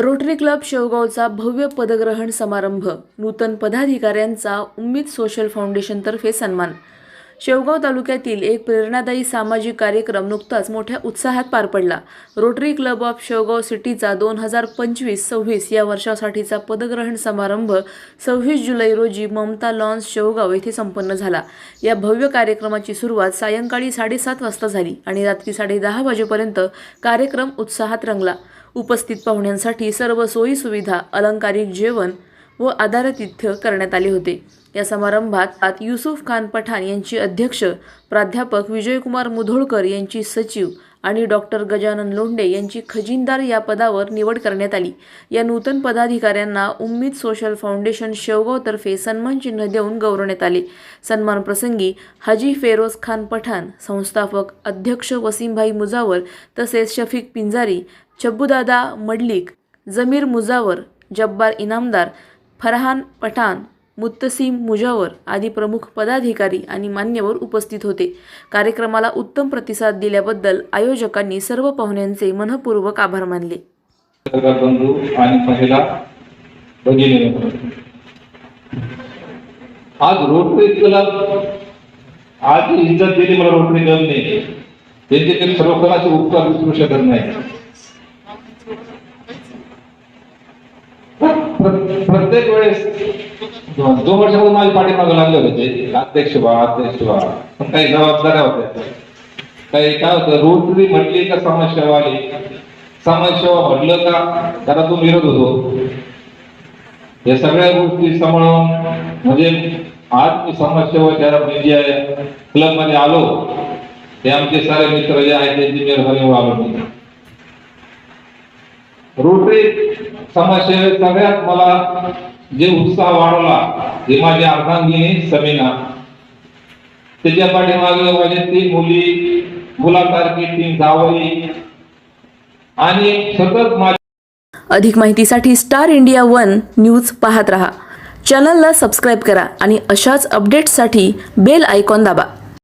Rotary club शेवगावचा भव्य पदग्रहण समारंभ. नूतन पदाधिकाऱ्यांचा उम्मीद सोशल फाउंडेशनतर्फे सन्मान. शेवगाव तालुक्यातील एक प्रेरणादायी सामाजिक कार्यक्रम नुकताच मोठ्या उत्साहात पार पडला. रोटरी क्लब ऑफ शेवगाव सिटीचा दोन हजार पंचवीस सव्वीस या वर्षासाठीचा पदग्रहण समारंभ सव्वीस जुलै रोजी ममता लॉन्स शेवगाव येथे संपन्न झाला. या भव्य कार्यक्रमाची सुरुवात सायंकाळी साडेसात वाजता झाली आणि रात्री साडेदहा वाजेपर्यंत कार्यक्रम उत्साहात रंगला. उपस्थित पाहुण्यांसाठी सर्व सोयीसुविधा अलंकारिक जेवण व आदरातिथ्य करण्यात आले होते. या समारंभात युसुफ खान पठाण यांची अध्यक्ष प्राध्यापक विजयकुमार मुधोळकर यांची सचिव आणि डॉक्टर गजानन लोंढे यांची खजिनदार या पदावर निवड करण्यात आली. या नूतन पदाधिकाऱ्यांना उम्मीद सोशल फाउंडेशन शेवगावतर्फे सन्मान चिन्ह देऊन गौरवण्यात आले. सन्मान प्रसंगी हाजी फेरोज खान पठाण संस्थापक अध्यक्ष वसीमभाई मुजावर तसेच शफीक पिंजारी चब्बूदादा मडलिक जमीर मुजावर जब्बार इनामदार फरहान पठाण मुत्तसीम मुजावर आदी प्रमुख पदाधिकारी आणि मान्यवर उपस्थित होते. कार्यक्रमाला उत्तम प्रतिसाद दिल्याबद्दल आयोजकांनी सर्व पाहुण्यांचे मनपूर्वक आभार मानले. आज रोटरी क्लब आज इज्जत दिली मला रोटरी क्लबने त्यांचे ते खरोखराचे उपकार विसरू शकत नाही प्र- प्रत्येक वेळेस दोन वर्षापासून माझे पाठीमागे लागले होते अध्यक्ष व्हा अध्यक्ष व्हा. पण काही जबाबदाऱ्या होत्या. काही काय होतं रोटरी म्हटली का समाजसेवा आली समाजसेवा म्हटलं का घरातून विरोध होतो. या सगळ्या गोष्टी सांभाळून म्हणजे आज मी समाजसेवाच्या म्हणजे क्लबमध्ये आलो. ते आमचे सारे मित्र जे आहेत त्यांची मेहरबानी आलो मी. रोटरी समाजसेवेत सगळ्यात मला जे उत्साह वाढवला ते माझी अर्धांगिनी समीना. त्याच्या पाठीमागे माझे तीन मुली मुलासारखी तीन जावई आणि सतत माझ्या अधिक माहितीसाठी स्टार इंडिया वन न्यूज पाहत रहा. चॅनलला सबस्क्राईब करा आणि अशाच अपडेट्ससाठी बेल आयकॉन दाबा.